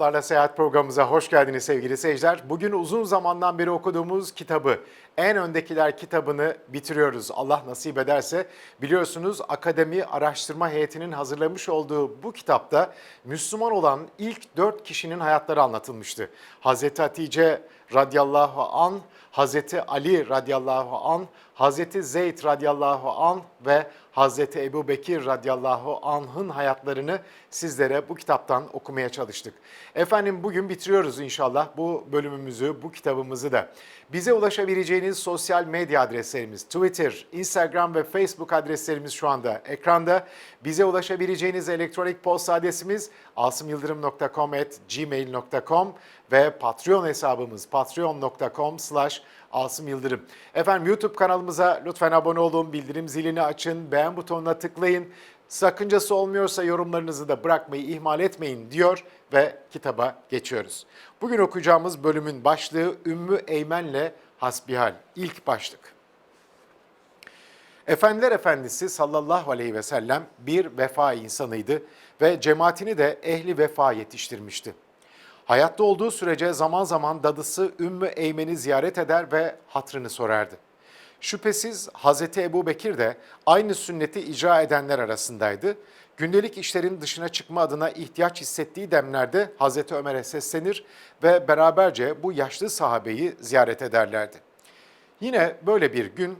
Kitaplarla Seyahat programımıza hoş geldiniz sevgili seyirciler. Bugün uzun zamandan beri okuduğumuz kitabı, En Öndekiler kitabını bitiriyoruz. Allah nasip ederse biliyorsunuz Akademi Araştırma Heyeti'nin hazırlamış olduğu bu kitapta Müslüman olan ilk dört kişinin hayatları anlatılmıştı. Hazreti Hatice radıyallahu an, Hazreti Ali radıyallahu an, Hazreti Zeyd radıyallahu an ve Hazreti Ebu Bekir radıyallahu anh'ın hayatlarını sizlere bu kitaptan okumaya çalıştık. Efendim bugün bitiriyoruz inşallah bu bölümümüzü, bu kitabımızı da. Bize ulaşabileceğiniz sosyal medya adreslerimiz Twitter, Instagram ve Facebook adreslerimiz şu anda ekranda. Bize ulaşabileceğiniz elektronik posta adresimiz asımyıldırım.com@gmail.com ve Patreon hesabımız patreon.com slash Asım Yıldırım. Efendim YouTube kanalımıza lütfen abone olun, bildirim zilini açın, beğen butonuna tıklayın. Sakıncası olmuyorsa yorumlarınızı da bırakmayı ihmal etmeyin diyor ve kitaba geçiyoruz. Bugün okuyacağımız bölümün başlığı Ümmü Eymen'le Hasbihal. İlk başlık. Efendiler Efendisi sallallahu aleyhi ve sellem bir vefa insanıydı ve cemaatini de ehli vefa yetiştirmişti. Hayatta olduğu sürece zaman zaman dadısı Ümmü Eymen'i ziyaret eder ve hatrını sorardı. Şüphesiz Hazreti Ebu Bekir de aynı sünneti icra edenler arasındaydı. Gündelik işlerin dışına çıkma adına ihtiyaç hissettiği demlerde Hazreti Ömer'e seslenir ve beraberce bu yaşlı sahabeyi ziyaret ederlerdi. Yine böyle bir gün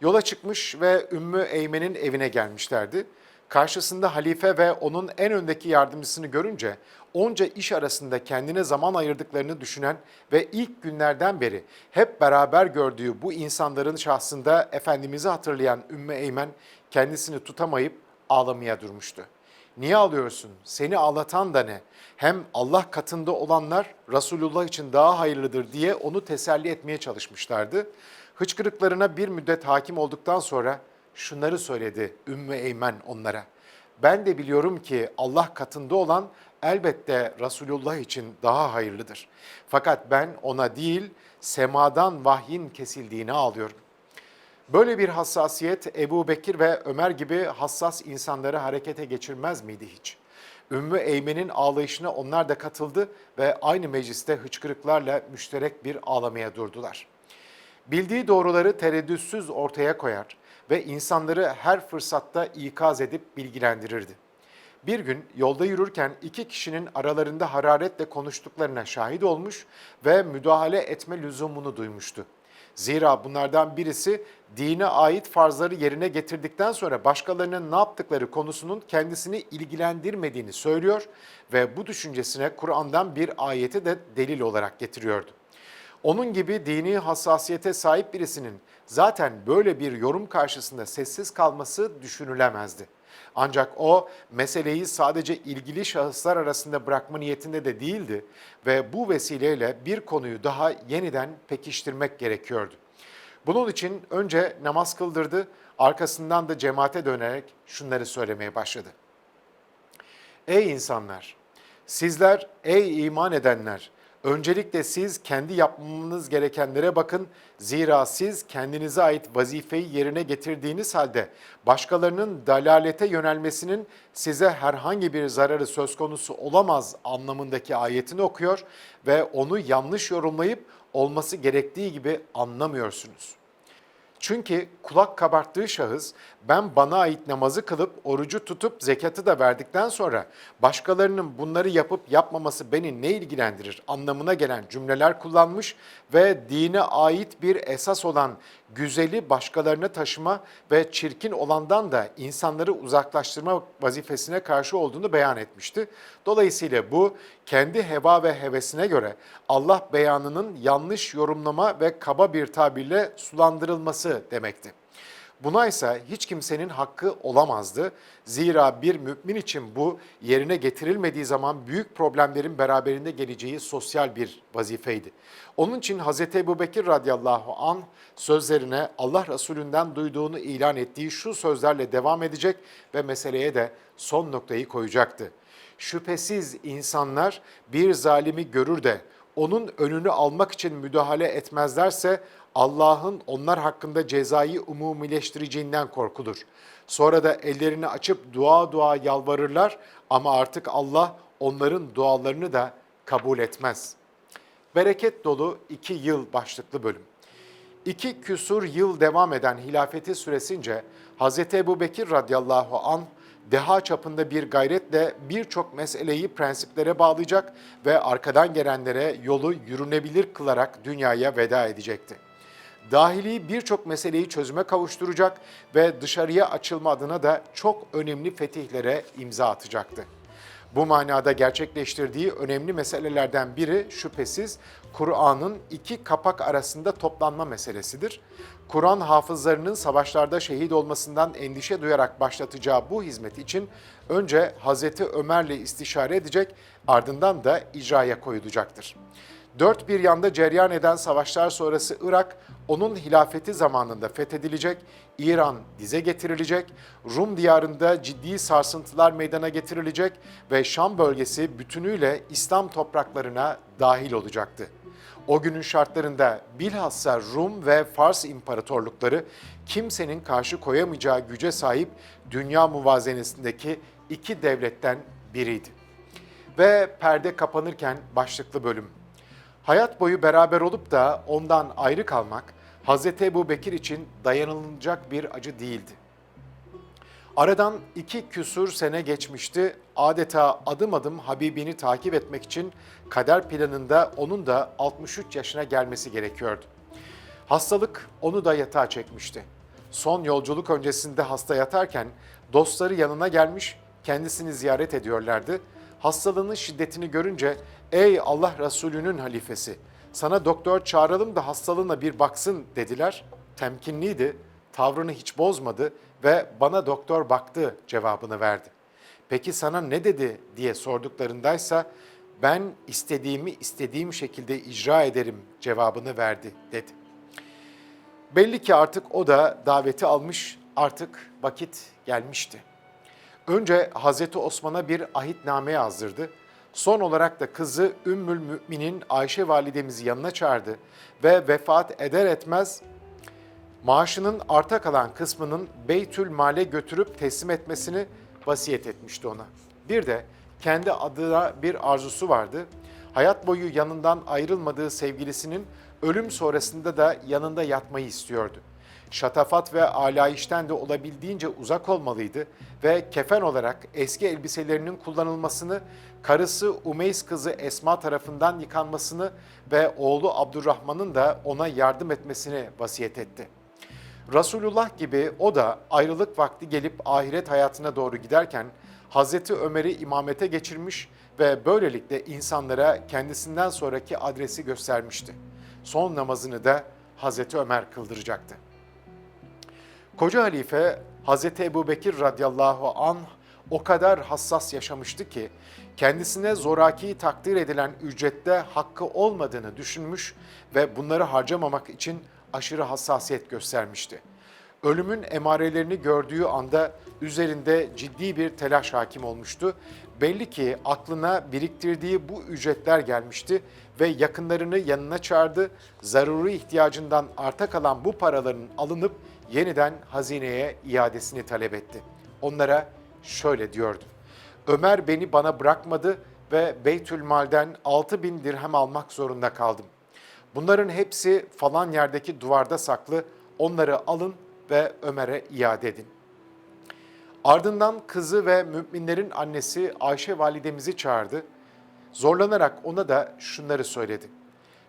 yola çıkmış ve Ümmü Eymen'in evine gelmişlerdi. Karşısında halife ve onun en öndeki yardımcısını görünce onca iş arasında kendine zaman ayırdıklarını düşünen ve ilk günlerden beri hep beraber gördüğü bu insanların şahsında Efendimiz'i hatırlayan Ümmü Eymen kendisini tutamayıp ağlamaya durmuştu. Niye ağlıyorsun? Seni ağlatan da ne? Hem Allah katında olanlar Resulullah için daha hayırlıdır diye onu teselli etmeye çalışmışlardı. Hıçkırıklarına bir müddet hakim olduktan sonra şunları söyledi Ümmü Eymen onlara. Ben de biliyorum ki Allah katında olan elbette Resulullah için daha hayırlıdır. Fakat ben ona değil semadan vahyin kesildiğini ağlıyorum. Böyle bir hassasiyet Ebu Bekir ve Ömer gibi hassas insanları harekete geçirmez miydi hiç? Ümmü Eymen'in ağlayışına onlar da katıldı ve aynı mecliste hıçkırıklarla müşterek bir ağlamaya durdular. Bildiği doğruları tereddütsüz ortaya koyar ve insanları her fırsatta ikaz edip bilgilendirirdi. Bir gün yolda yürürken iki kişinin aralarında hararetle konuştuklarına şahit olmuş ve müdahale etme lüzumunu duymuştu. Zira bunlardan birisi dine ait farzları yerine getirdikten sonra başkalarının ne yaptıkları konusunun kendisini ilgilendirmediğini söylüyor ve bu düşüncesine Kur'an'dan bir ayeti de delil olarak getiriyordu. Onun gibi dini hassasiyete sahip birisinin zaten böyle bir yorum karşısında sessiz kalması düşünülemezdi. Ancak o meseleyi sadece ilgili şahıslar arasında bırakma niyetinde de değildi ve bu vesileyle bir konuyu daha yeniden pekiştirmek gerekiyordu. Bunun için önce namaz kıldırdı, arkasından da cemaate dönerek şunları söylemeye başladı. Ey insanlar! Sizler, ey iman edenler! Öncelikle siz kendi yapmanız gerekenlere bakın. Zira siz kendinize ait vazifeyi yerine getirdiğiniz halde başkalarının dalalete yönelmesinin size herhangi bir zararı söz konusu olamaz anlamındaki ayetini okuyor ve onu yanlış yorumlayıp olması gerektiği gibi anlamıyorsunuz. Çünkü kulak kabarttığı şahıs ben bana ait namazı kılıp orucu tutup zekatı da verdikten sonra başkalarının bunları yapıp yapmaması beni ne ilgilendirir anlamına gelen cümleler kullanmış ve dine ait bir esas olan güzeli başkalarına taşıma ve çirkin olandan da insanları uzaklaştırma vazifesine karşı olduğunu beyan etmişti. Dolayısıyla bu kendi heva ve hevesine göre Allah beyanının yanlış yorumlama ve kaba bir tabirle sulandırılması demekti. Buna ise hiç kimsenin hakkı olamazdı. Zira bir mümin için bu yerine getirilmediği zaman büyük problemlerin beraberinde geleceği sosyal bir vazifeydi. Onun için Hz. Ebu Bekir radıyallahu an sözlerine Allah Resulünden duyduğunu ilan ettiği şu sözlerle devam edecek ve meseleye de son noktayı koyacaktı. Şüphesiz insanlar bir zalimi görür de onun önünü almak için müdahale etmezlerse Allah'ın onlar hakkında cezayı umumileştireceğinden korkulur. Sonra da ellerini açıp dua dua yalvarırlar ama artık Allah onların dualarını da kabul etmez. Bereket dolu iki yıl başlıklı bölüm. İki küsur yıl devam eden hilafeti süresince Hz. Ebu Bekir radıyallahu an deha çapında bir gayretle birçok meseleyi prensiplere bağlayacak ve arkadan gelenlere yolu yürünebilir kılarak dünyaya veda edecekti. Dahili birçok meseleyi çözüme kavuşturacak ve dışarıya açılma adına da çok önemli fetihlere imza atacaktı. Bu manada gerçekleştirdiği önemli meselelerden biri şüphesiz Kur'an'ın iki kapak arasında toplanma meselesidir. Kur'an hafızlarının savaşlarda şehit olmasından endişe duyarak başlatacağı bu hizmet için önce Hazreti Ömer'le istişare edecek, ardından da icraya koyulacaktır. Dört bir yanda ceryan eden savaşlar sonrası Irak, onun hilafeti zamanında fethedilecek, İran dize getirilecek, Rum diyarında ciddi sarsıntılar meydana getirilecek ve Şam bölgesi bütünüyle İslam topraklarına dahil olacaktı. O günün şartlarında bilhassa Rum ve Fars imparatorlukları kimsenin karşı koyamayacağı güce sahip dünya muvazenesindeki iki devletten biriydi. Ve perde kapanırken başlıklı bölüm. Hayat boyu beraber olup da ondan ayrı kalmak Hz. Ebu Bekir için dayanılacak bir acı değildi. Aradan iki küsur sene geçmişti. Adeta adım adım Habibini takip etmek için kader planında onun da 63 yaşına gelmesi gerekiyordu. Hastalık onu da yatağa çekmişti. Son yolculuk öncesinde hasta yatarken dostları yanına gelmiş, kendisini ziyaret ediyorlardı. Hastalığının şiddetini görünce, ''Ey Allah Resulü'nün halifesi, sana doktor çağıralım da hastalığına bir baksın.'' dediler. Temkinliydi, tavrını hiç bozmadı ve bana doktor baktı cevabını verdi. Peki sana ne dedi diye sorduklarındaysa ben istediğimi istediğim şekilde icra ederim cevabını verdi dedi. Belli ki artık o da daveti almış, artık vakit gelmişti. Önce Hazreti Osman'a bir ahitname yazdırdı. Son olarak da kızı Ümmül Mü'minin Ayşe validemizi yanına çağırdı ve vefat eder etmez maaşının arta kalan kısmının Beytül Mal'e götürüp teslim etmesini vasiyet etmişti ona. Bir de kendi adına bir arzusu vardı. Hayat boyu yanından ayrılmadığı sevgilisinin ölüm sonrasında da yanında yatmayı istiyordu. Şatafat ve alayişten de olabildiğince uzak olmalıydı ve kefen olarak eski elbiselerinin kullanılmasını, karısı Umeys kızı Esma tarafından yıkanmasını ve oğlu Abdurrahman'ın da ona yardım etmesini vasiyet etti.'' Resulullah gibi o da ayrılık vakti gelip ahiret hayatına doğru giderken Hazreti Ömer'i imamete geçirmiş ve böylelikle insanlara kendisinden sonraki adresi göstermişti. Son namazını da Hazreti Ömer kıldıracaktı. Koca halife Hazreti Ebu Bekir radıyallahu anh o kadar hassas yaşamıştı ki kendisine zoraki takdir edilen ücrette hakkı olmadığını düşünmüş ve bunları harcamamak için aşırı hassasiyet göstermişti. Ölümün emarelerini gördüğü anda üzerinde ciddi bir telaş hakim olmuştu. Belli ki aklına biriktirdiği bu ücretler gelmişti ve yakınlarını yanına çağırdı. Zaruri ihtiyacından arta kalan bu paraların alınıp yeniden hazineye iadesini talep etti. Onlara şöyle diyordu. Ömer beni bana bırakmadı ve Beytül Mal'den 6 bin dirhem almak zorunda kaldım. Bunların hepsi falan yerdeki duvarda saklı. Onları alın ve Ömer'e iade edin. Ardından kızı ve müminlerin annesi Ayşe validemizi çağırdı. Zorlanarak ona da şunları söyledi.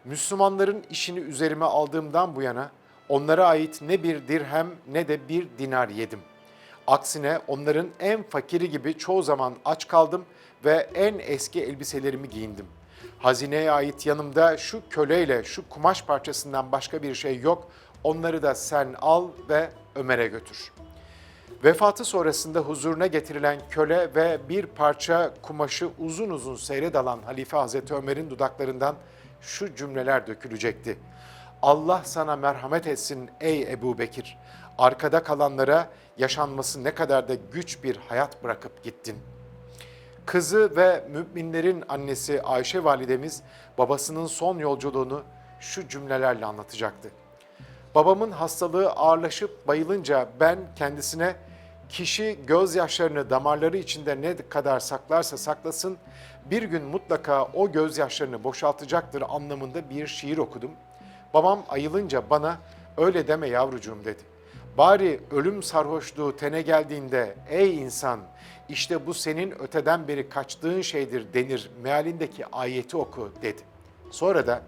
Müslümanların işini üzerime aldığımdan bu yana onlara ait ne bir dirhem ne de bir dinar yedim. Aksine onların en fakiri gibi çoğu zaman aç kaldım ve en eski elbiselerimi giyindim. Hazineye ait yanımda şu köleyle şu kumaş parçasından başka bir şey yok. Onları da sen al ve Ömer'e götür. Vefatı sonrasında huzuruna getirilen köle ve bir parça kumaşı uzun uzun seyre dalan Halife Hazreti Ömer'in dudaklarından şu cümleler dökülecekti. Allah sana merhamet etsin ey Ebu Bekir. Arkada kalanlara yaşanması ne kadar da güç bir hayat bırakıp gittin. Kızı ve müminlerin annesi Ayşe validemiz babasının son yolculuğunu şu cümlelerle anlatacaktı. Babamın hastalığı ağırlaşıp bayılınca ben kendisine kişi gözyaşlarını damarları içinde ne kadar saklarsa saklasın bir gün mutlaka o gözyaşlarını boşaltacaktır anlamında bir şiir okudum. Babam ayılınca bana öyle deme yavrucuğum dedi. Bari ölüm sarhoşluğu tene geldiğinde ey insan işte bu senin öteden beri kaçtığın şeydir denir mealindeki ayeti oku dedi. Sonra da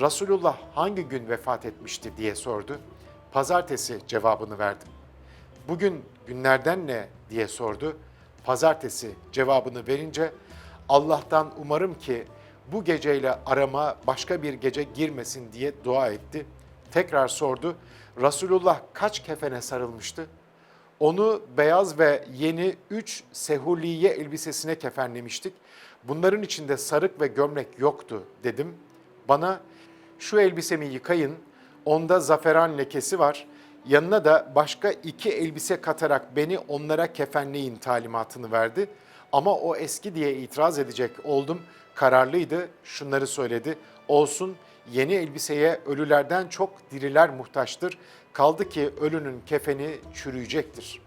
Resulullah hangi gün vefat etmişti diye sordu. Pazartesi cevabını verdim. Bugün günlerden ne diye sordu. Pazartesi cevabını verince Allah'tan umarım ki bu geceyle arama başka bir gece girmesin diye dua etti. Tekrar sordu. Resulullah kaç kefene sarılmıştı? Onu beyaz ve yeni üç sehuliye elbisesine kefenlemiştik. Bunların içinde sarık ve gömlek yoktu dedim. Bana şu elbisemi yıkayın, onda zaferan lekesi var. Yanına da başka iki elbise katarak beni onlara kefenleyin talimatını verdi. Ama o eski diye itiraz edecek oldum. Kararlıydı, şunları söyledi. Olsun yeni elbiseye ölülerden çok diriler muhtaçtır. Kaldı ki ölünün kefeni çürüyecektir.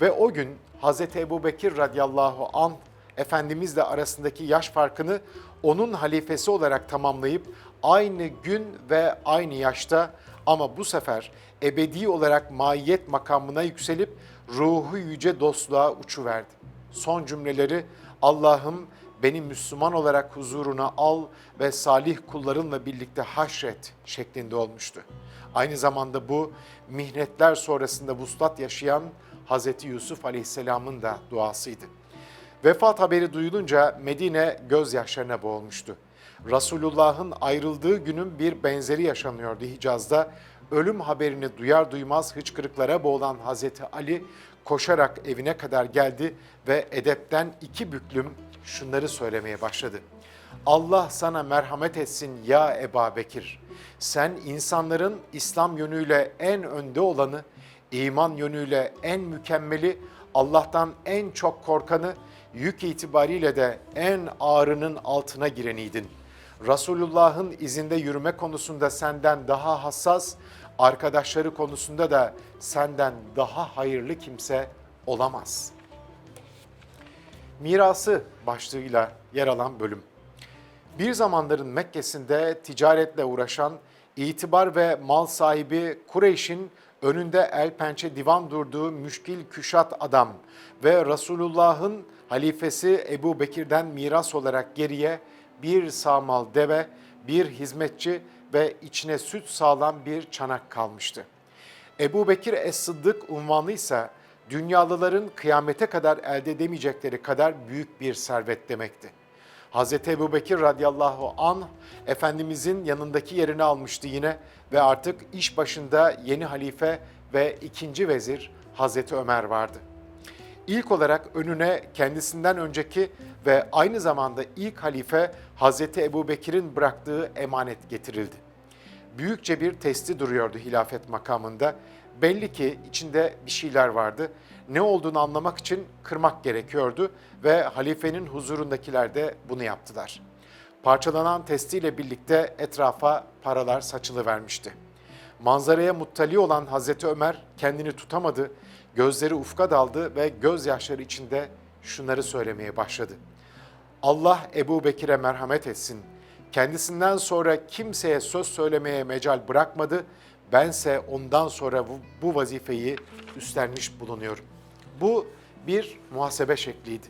Ve o gün Hz. Ebu Bekir radıyallahu an Efendimizle arasındaki yaş farkını onun halifesi olarak tamamlayıp aynı gün ve aynı yaşta ama bu sefer ebedi olarak maiyet makamına yükselip ruhu yüce dostluğa uçuverdi. Son cümleleri Allah'ım beni Müslüman olarak huzuruna al ve salih kullarınla birlikte haşret şeklinde olmuştu. Aynı zamanda bu mihnetler sonrasında vuslat yaşayan Hazreti Yusuf Aleyhisselam'ın da duasıydı. Vefat haberi duyulunca Medine gözyaşlarına boğulmuştu. Resulullah'ın ayrıldığı günün bir benzeri yaşanıyordu Hicaz'da. Ölüm haberini duyar duymaz hıçkırıklara boğulan Hazreti Ali koşarak evine kadar geldi ve edepten iki büklüm şunları söylemeye başladı. Allah sana merhamet etsin ya Eba Bekir. Sen insanların İslam yönüyle en önde olanı, iman yönüyle en mükemmeli, Allah'tan en çok korkanı, yük itibariyle de en ağrının altına gireniydin. Resulullah'ın izinde yürüme konusunda senden daha hassas, arkadaşları konusunda da senden daha hayırlı kimse olamaz. Mirası başlığıyla yer alan bölüm. Bir zamanların Mekke'sinde ticaretle uğraşan, itibar ve mal sahibi Kureyş'in önünde el pençe divan durduğu müşkil küşat adam ve Resulullah'ın halifesi Ebu Bekir'den miras olarak geriye bir sağmal deve, bir hizmetçi ve içine süt sağlam bir çanak kalmıştı. Ebu Bekir Es-Sıddık unvanı ise dünyalıların kıyamete kadar elde edemeyecekleri kadar büyük bir servet demekti. Hz. Ebu Bekir radıyallahu an Efendimizin yanındaki yerini almıştı yine ve artık iş başında yeni halife ve ikinci vezir Hazreti Ömer vardı. İlk olarak önüne kendisinden önceki ve aynı zamanda ilk halife Hazreti Ebu Bekir'in bıraktığı emanet getirildi. Büyükçe bir testi duruyordu hilafet makamında. Belli ki içinde bir şeyler vardı. Ne olduğunu anlamak için kırmak gerekiyordu ve halifenin huzurundakiler de bunu yaptılar. Parçalanan testiyle birlikte etrafa paralar saçılı vermişti. Manzaraya muttali olan Hazreti Ömer kendini tutamadı, gözleri ufka daldı ve gözyaşları içinde şunları söylemeye başladı. Allah Ebu Bekir'e merhamet etsin. Kendisinden sonra kimseye söz söylemeye mecal bırakmadı. Bense ondan sonra bu, bu vazifeyi üstlenmiş bulunuyorum. Bu bir muhasebe şekliydi.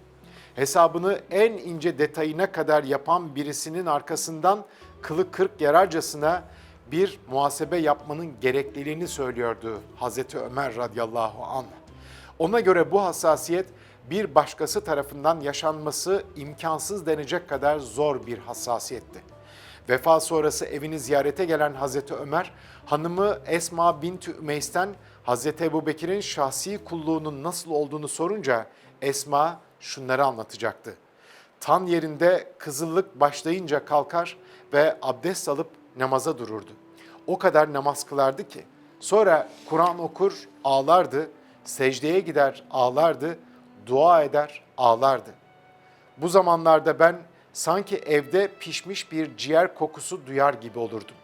Hesabını en ince detayına kadar yapan birisinin arkasından kılı kırk yararcasına bir muhasebe yapmanın gerekliliğini söylüyordu Hazreti Ömer radıyallahu anh. Ona göre bu hassasiyet bir başkası tarafından yaşanması imkansız denecek kadar zor bir hassasiyetti. Vefa sonrası evini ziyarete gelen Hazreti Ömer, hanımı Esma bint Ümeys'ten Hazreti Ebu Bekir'in şahsi kulluğunun nasıl olduğunu sorunca Esma şunları anlatacaktı. Tan yerinde kızıllık başlayınca kalkar ve abdest alıp namaza dururdu. O kadar namaz kılardı ki. Sonra Kur'an okur, ağlardı, secdeye gider, ağlardı, dua eder, ağlardı. Bu zamanlarda ben sanki evde pişmiş bir ciğer kokusu duyar gibi olurdum.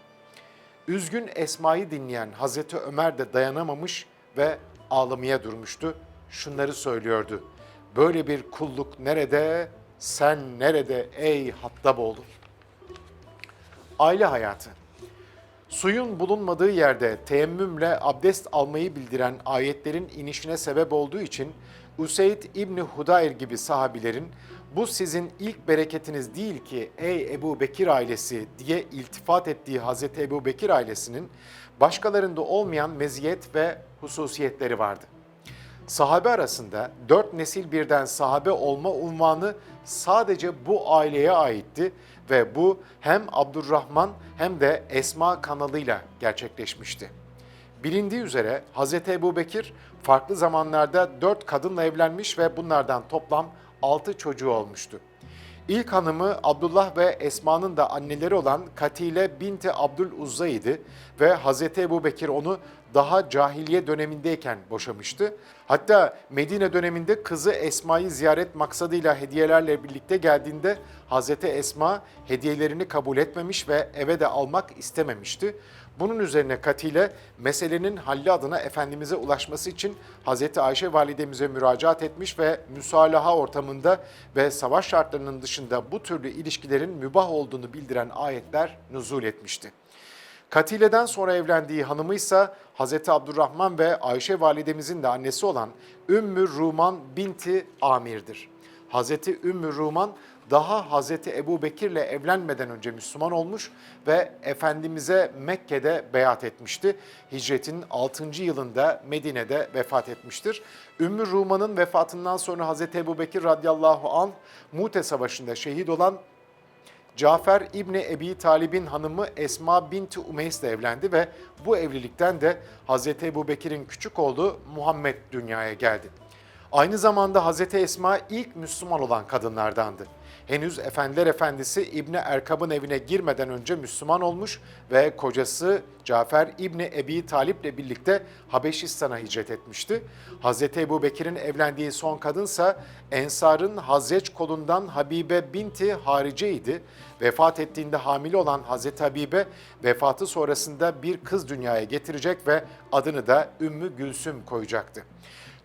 Üzgün Esma'yı dinleyen Hazreti Ömer de dayanamamış ve ağlamaya durmuştu. Şunları söylüyordu. Böyle bir kulluk nerede, sen nerede ey Hattaboğlu? Aile hayatı Suyun bulunmadığı yerde teyemmümle abdest almayı bildiren ayetlerin inişine sebep olduğu için Useyd İbni Hudayr gibi sahabilerin bu sizin ilk bereketiniz değil ki ey Ebu Bekir ailesi diye iltifat ettiği Hazreti Ebu Bekir ailesinin başkalarında olmayan meziyet ve hususiyetleri vardı. Sahabe arasında dört nesil birden sahabe olma unvanı sadece bu aileye aitti ve bu hem Abdurrahman hem de Esma kanalıyla gerçekleşmişti. Bilindiği üzere Hz. Ebu Bekir farklı zamanlarda dört kadınla evlenmiş ve bunlardan toplam altı çocuğu olmuştu. İlk hanımı Abdullah ve Esma'nın da anneleri olan Katile binti Abdül Uzza idi ve Hz. Ebu Bekir onu daha cahiliye dönemindeyken boşamıştı. Hatta Medine döneminde kızı Esma'yı ziyaret maksadıyla hediyelerle birlikte geldiğinde Hz. Esma hediyelerini kabul etmemiş ve eve de almak istememişti. Bunun üzerine Katile meselenin halli adına Efendimiz'e ulaşması için Hz. Ayşe validemize müracaat etmiş ve müsalaha ortamında ve savaş şartlarının dışında bu türlü ilişkilerin mübah olduğunu bildiren ayetler nuzul etmişti. Katile'den sonra evlendiği hanımı ise Hz. Abdurrahman ve Ayşe validemizin de annesi olan Ümmü Ruman binti Amir'dir. Hz. Ümmü Ruman daha Hazreti Ebu Bekir'le evlenmeden önce Müslüman olmuş ve Efendimiz'e Mekke'de beyat etmişti. Hicretin 6. yılında Medine'de vefat etmiştir. Ümmü Ruman'ın vefatından sonra Hazreti Ebu Bekir radıyallahu anh Mute Savaşı'nda şehit olan Cafer İbni Ebi Talib'in hanımı Esma binti Umeys ile evlendi ve bu evlilikten de Hazreti Ebu Bekir'in küçük oğlu Muhammed dünyaya geldi. Aynı zamanda Hazreti Esma ilk Müslüman olan kadınlardandı henüz Efendiler Efendisi İbni Erkab'ın evine girmeden önce Müslüman olmuş ve kocası Cafer İbni Ebi Talip ile birlikte Habeşistan'a hicret etmişti. Hazreti Ebu Bekir'in evlendiği son kadınsa Ensar'ın Hazreç kolundan Habibe binti Harice idi. Vefat ettiğinde hamile olan Hazreti Habibe vefatı sonrasında bir kız dünyaya getirecek ve adını da Ümmü Gülsüm koyacaktı.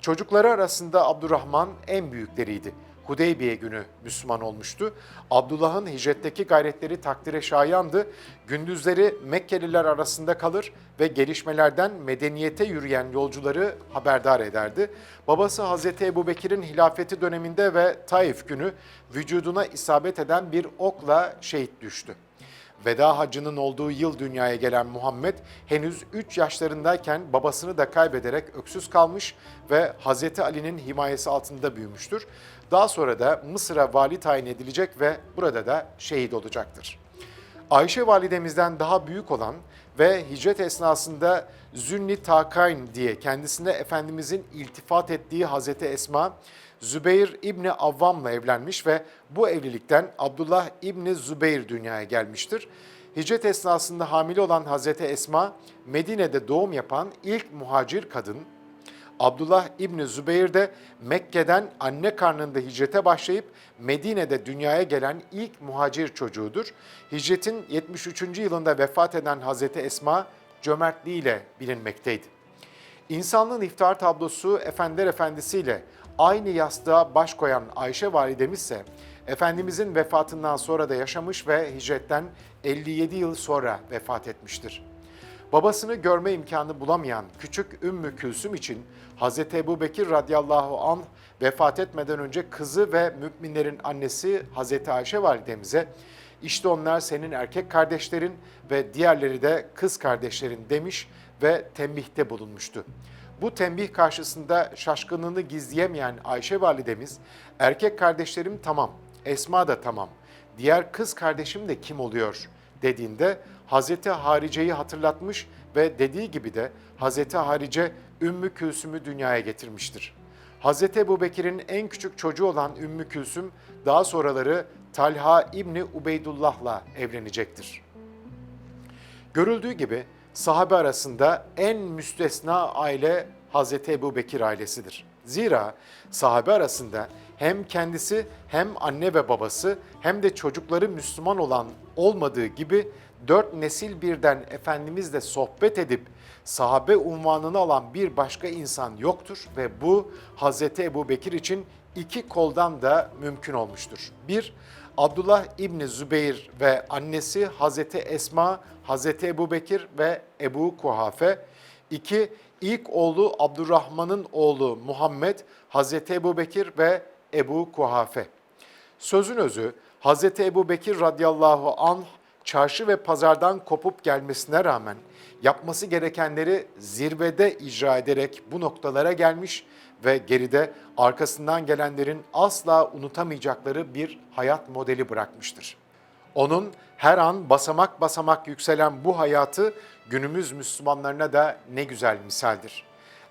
Çocukları arasında Abdurrahman en büyükleriydi. Hudeybiye günü Müslüman olmuştu. Abdullah'ın hicretteki gayretleri takdire şayandı. Gündüzleri Mekkeliler arasında kalır ve gelişmelerden medeniyete yürüyen yolcuları haberdar ederdi. Babası Hazreti Ebu Bekir'in hilafeti döneminde ve Taif günü vücuduna isabet eden bir okla şehit düştü. Veda hacının olduğu yıl dünyaya gelen Muhammed henüz 3 yaşlarındayken babasını da kaybederek öksüz kalmış ve Hazreti Ali'nin himayesi altında büyümüştür. Daha sonra da Mısır'a vali tayin edilecek ve burada da şehit olacaktır. Ayşe validemizden daha büyük olan ve hicret esnasında Zünni Takayn diye kendisine Efendimizin iltifat ettiği Hazreti Esma, Zübeyir İbni Avvam'la evlenmiş ve bu evlilikten Abdullah İbni Zübeyir dünyaya gelmiştir. Hicret esnasında hamile olan Hazreti Esma, Medine'de doğum yapan ilk muhacir kadın, Abdullah İbni Zübeyir de Mekke'den anne karnında hicrete başlayıp Medine'de dünyaya gelen ilk muhacir çocuğudur. Hicretin 73. yılında vefat eden Hazreti Esma cömertliğiyle bilinmekteydi. İnsanlığın iftar tablosu Efendiler Efendisi ile aynı yastığa baş koyan Ayşe validemiz ise Efendimizin vefatından sonra da yaşamış ve hicretten 57 yıl sonra vefat etmiştir. Babasını görme imkanı bulamayan küçük Ümmü Külsüm için Hz. Ebu Bekir radıyallahu anh vefat etmeden önce kızı ve müminlerin annesi Hz. Ayşe validemize işte onlar senin erkek kardeşlerin ve diğerleri de kız kardeşlerin demiş ve tembihte bulunmuştu. Bu tembih karşısında şaşkınlığını gizleyemeyen Ayşe validemiz, erkek kardeşlerim tamam, Esma da tamam, diğer kız kardeşim de kim oluyor dediğinde Hazreti Harice'yi hatırlatmış ve dediği gibi de Hazreti Harice Ümmü Külsüm'ü dünyaya getirmiştir. Hazreti Ebu Bekir'in en küçük çocuğu olan Ümmü Külsüm daha sonraları Talha İbni Ubeydullah'la evlenecektir. Görüldüğü gibi sahabe arasında en müstesna aile Hazreti Ebu Bekir ailesidir. Zira sahabe arasında hem kendisi hem anne ve babası hem de çocukları Müslüman olan olmadığı gibi dört nesil birden Efendimizle sohbet edip sahabe unvanını alan bir başka insan yoktur ve bu Hazreti Ebu Bekir için iki koldan da mümkün olmuştur. Bir, Abdullah İbni Zübeyir ve annesi Hazreti Esma, Hazreti Ebu Bekir ve Ebu Kuhafe. İki, ilk oğlu Abdurrahman'ın oğlu Muhammed, Hazreti Ebu Bekir ve Ebu Kuhafe. Sözün özü Hazreti Ebu Bekir radıyallahu anh çarşı ve pazardan kopup gelmesine rağmen yapması gerekenleri zirvede icra ederek bu noktalara gelmiş ve geride arkasından gelenlerin asla unutamayacakları bir hayat modeli bırakmıştır. Onun her an basamak basamak yükselen bu hayatı günümüz Müslümanlarına da ne güzel misaldir.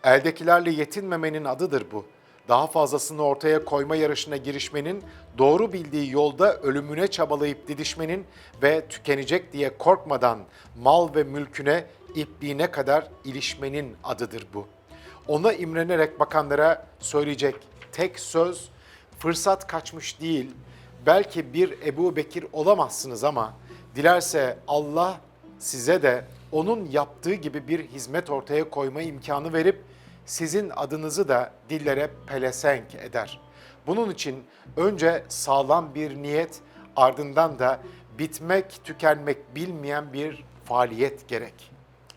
Eldekilerle yetinmemenin adıdır bu. Daha fazlasını ortaya koyma yarışına girişmenin, doğru bildiği yolda ölümüne çabalayıp didişmenin ve tükenecek diye korkmadan mal ve mülküne, ipliğine kadar ilişmenin adıdır bu. Ona imrenerek bakanlara söyleyecek tek söz, fırsat kaçmış değil, belki bir Ebu Bekir olamazsınız ama dilerse Allah size de onun yaptığı gibi bir hizmet ortaya koyma imkanı verip sizin adınızı da dillere pelesenk eder. Bunun için önce sağlam bir niyet, ardından da bitmek, tükenmek bilmeyen bir faaliyet gerek.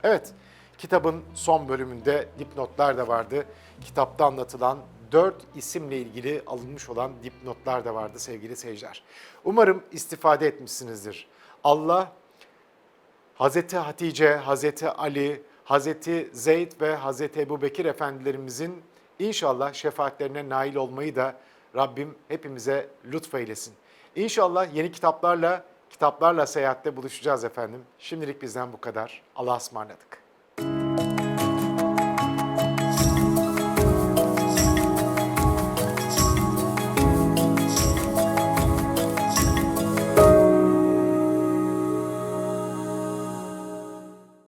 Evet, kitabın son bölümünde dipnotlar da vardı. Kitapta anlatılan dört isimle ilgili alınmış olan dipnotlar da vardı sevgili seyirciler. Umarım istifade etmişsinizdir. Allah Hazreti Hatice, Hazreti Ali, Hazreti Zeyd ve Hazreti Ebu Bekir efendilerimizin inşallah şefaatlerine nail olmayı da Rabbim hepimize lütfeylesin. İnşallah yeni kitaplarla, kitaplarla seyahatte buluşacağız efendim. Şimdilik bizden bu kadar. Allah'a ısmarladık.